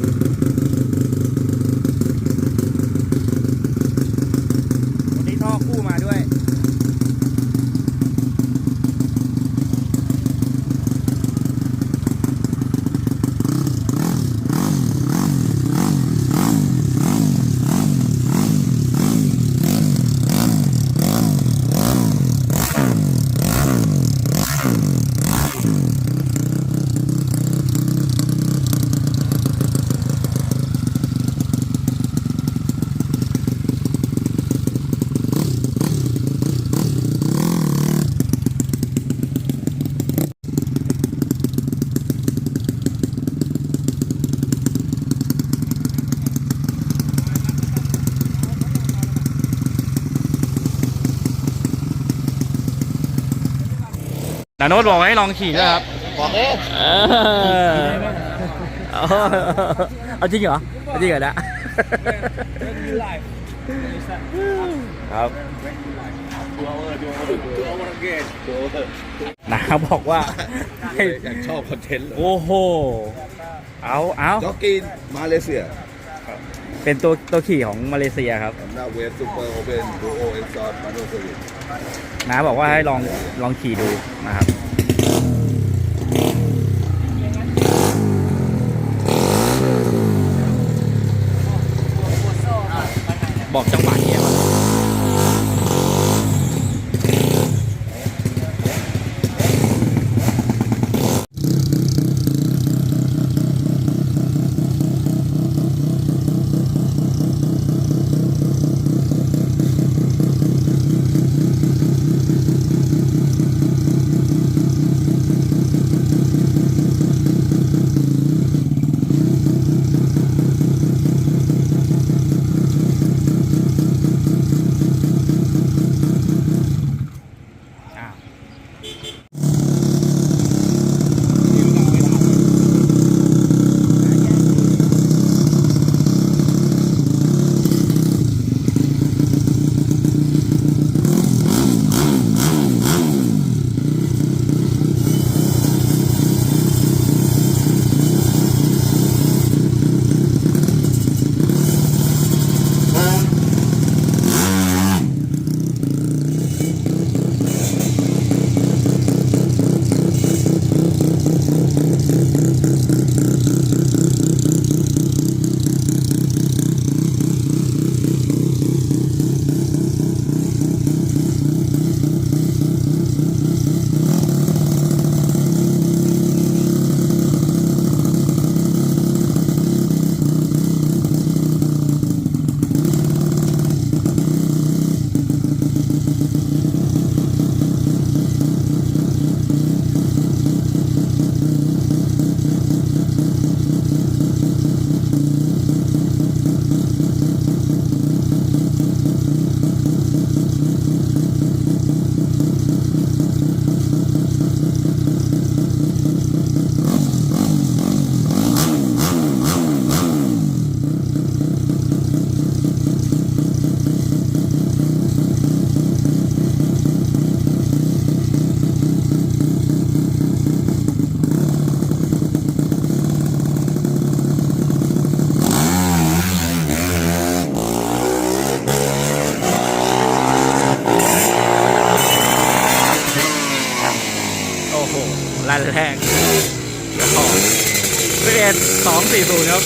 you นาโนตบอกให้ลองขี่ด้วยครับ บอกเลยเออเอาเอาจริงเหรอเอาจริงเหรอนะ ครับตัวเออตัวเออตัวเออเกตตัวเออนาบอกว่าให้อยากชอบคอนเทนต์เลยโอ้โห เอาเอา จ็อกกินมาเลเซีย เป็นตัวตัวขี่ของมาเลเซียครับหน้าเวฟซูเปอร์โอเปนดูโอเอ็นซอนมาโนเซอร์วิสนาบอกว่าให้ลองลองขี่ดูนะครับ ลั่นแรงสิบเอ็ดสองสี่ศูนย์ครับ